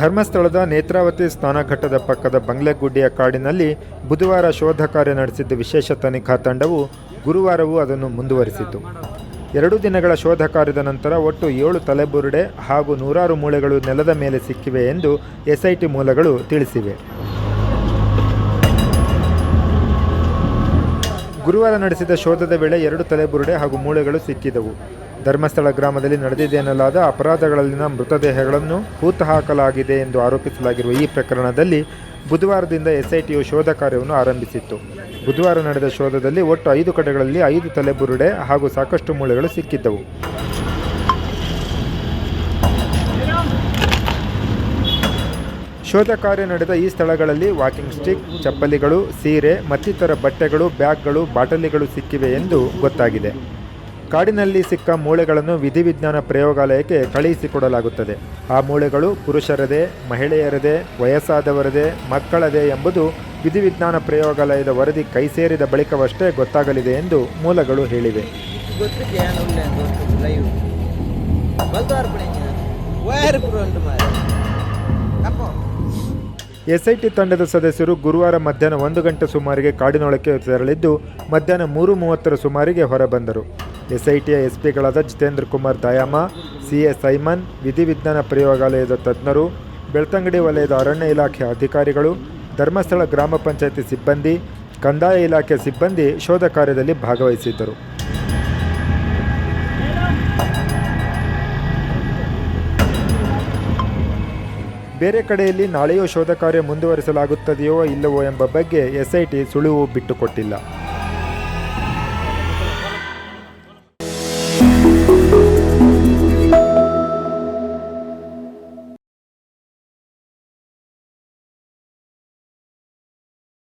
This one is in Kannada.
ಧರ್ಮಸ್ಥಳದ ನೇತ್ರಾವತಿ ಸ್ನಾನಘಟ್ಟದ ಪಕ್ಕದ ಬಂಗ್ಲೆಗುಡ್ಡಿಯ ಕಾಡಿನಲ್ಲಿ ಬುಧವಾರ ಶೋಧ ಕಾರ್ಯ ನಡೆಸಿದ್ದ ವಿಶೇಷ ತನಿಖಾ ತಂಡವು ಗುರುವಾರವೂ ಅದನ್ನು ಮುಂದುವರಿಸಿತು. ಎರಡು ದಿನಗಳ ಶೋಧ ಕಾರ್ಯದ ನಂತರ ಒಟ್ಟು ಏಳು ತಲೆಬುರುಡೆ ಹಾಗೂ ನೂರಾರು ಮೂಳೆಗಳು ನೆಲದ ಮೇಲೆ ಸಿಕ್ಕಿವೆ ಎಂದು ಎಸ್ಐಟಿ ಮೂಲಗಳು ತಿಳಿಸಿವೆ. ಗುರುವಾರ ನಡೆಸಿದ ಶೋಧದ ವೇಳೆ ಎರಡು ತಲೆಬುರುಡೆ ಹಾಗೂ ಮೂಳೆಗಳು ಸಿಕ್ಕಿದವು. ಧರ್ಮಸ್ಥಳ ಗ್ರಾಮದಲ್ಲಿ ನಡೆದಿದೆ ಎನ್ನಲಾದ ಅಪರಾಧಗಳಲ್ಲಿನ ಮೃತದೇಹಗಳನ್ನು ಹೂತು ಹಾಕಲಾಗಿದೆ ಎಂದು ಆರೋಪಿಸಲಾಗಿರುವ ಈ ಪ್ರಕರಣದಲ್ಲಿ ಬುಧವಾರದಿಂದ ಎಸ್ಐಟಿಯು ಶೋಧ ಕಾರ್ಯವನ್ನು ಆರಂಭಿಸಿತ್ತು. ಬುಧವಾರ ನಡೆದ ಶೋಧದಲ್ಲಿ ಒಟ್ಟು ಐದು ಕಡೆಗಳಲ್ಲಿ ಐದು ತಲೆಬುರುಡೆ ಹಾಗೂ ಸಾಕಷ್ಟು ಮೂಳೆಗಳು ಸಿಕ್ಕಿದ್ದವು. ಶೋಧ ಕಾರ್ಯ ನಡೆದ ಈ ಸ್ಥಳಗಳಲ್ಲಿ ವಾಕಿಂಗ್ ಸ್ಟಿಕ್, ಚಪ್ಪಲಿಗಳು, ಸೀರೆ, ಮತ್ತಿತರ ಬಟ್ಟೆಗಳು, ಬ್ಯಾಗ್ಗಳು, ಬಾಟಲಿಗಳು ಸಿಕ್ಕಿವೆ ಎಂದು ಗೊತ್ತಾಗಿದೆ. ಕಾಡಿನಲ್ಲಿ ಸಿಕ್ಕ ಮೂಳೆಗಳನ್ನು ವಿಧಿವಿಜ್ಞಾನ ಪ್ರಯೋಗಾಲಯಕ್ಕೆ ಕಳುಹಿಸಿಕೊಡಲಾಗುತ್ತದೆ. ಆ ಮೂಳೆಗಳು ಪುರುಷರದೇ, ಮಹಿಳೆಯರದೇ, ವಯಸ್ಸಾದವರದೇ, ಮಕ್ಕಳದೇ ಎಂಬುದು ವಿಧಿವಿಜ್ಞಾನ ಪ್ರಯೋಗಾಲಯದ ವರದಿ ಕೈಸೇರಿದ ಬಳಿಕವಷ್ಟೇ ಗೊತ್ತಾಗಲಿದೆ ಎಂದು ಮೂಲಗಳು ಹೇಳಿವೆ. ಎಸ್ಐಟಿ ತಂಡದ ಸದಸ್ಯರು ಗುರುವಾರ ಮಧ್ಯಾಹ್ನ ಒಂದು ಗಂಟೆ ಸುಮಾರಿಗೆ ಕಾಡಿನೊಳಕ್ಕೆ ತೆರಳಿದ್ದು, ಮಧ್ಯಾಹ್ನ ಮೂರು ಮೂವತ್ತರ ಸುಮಾರಿಗೆ ಹೊರಬಂದರು. ಎಸ್ಐಟಿಯ ಎಸ್ಪಿಗಳಾದ Jitendra Kumar Dayama C A Simon ವಿಧಿವಿಜ್ಞಾನ ಪ್ರಯೋಗಾಲಯದ ತಜ್ಞರು, ಬೆಳ್ತಂಗಡಿ ವಲಯದ ಅರಣ್ಯ ಇಲಾಖೆ ಅಧಿಕಾರಿಗಳು, ಧರ್ಮಸ್ಥಳ ಗ್ರಾಮ ಪಂಚಾಯತಿ ಸಿಬ್ಬಂದಿ, ಕಂದಾಯ ಇಲಾಖೆ ಸಿಬ್ಬಂದಿ ಶೋಧ ಕಾರ್ಯದಲ್ಲಿ ಭಾಗವಹಿಸಿದ್ದರು. ಬೇರೆ ಕಡೆಯಲ್ಲಿ ನಾಳೆಯೂ ಶೋಧ ಕಾರ್ಯ ಮುಂದುವರಿಸಲಾಗುತ್ತದೆಯೋ ಇಲ್ಲವೋ ಎಂಬ ಬಗ್ಗೆ ಎಸ್ಐಟಿ ಸುಳಿವು ಬಿಟ್ಟುಕೊಟ್ಟಿಲ್ಲ.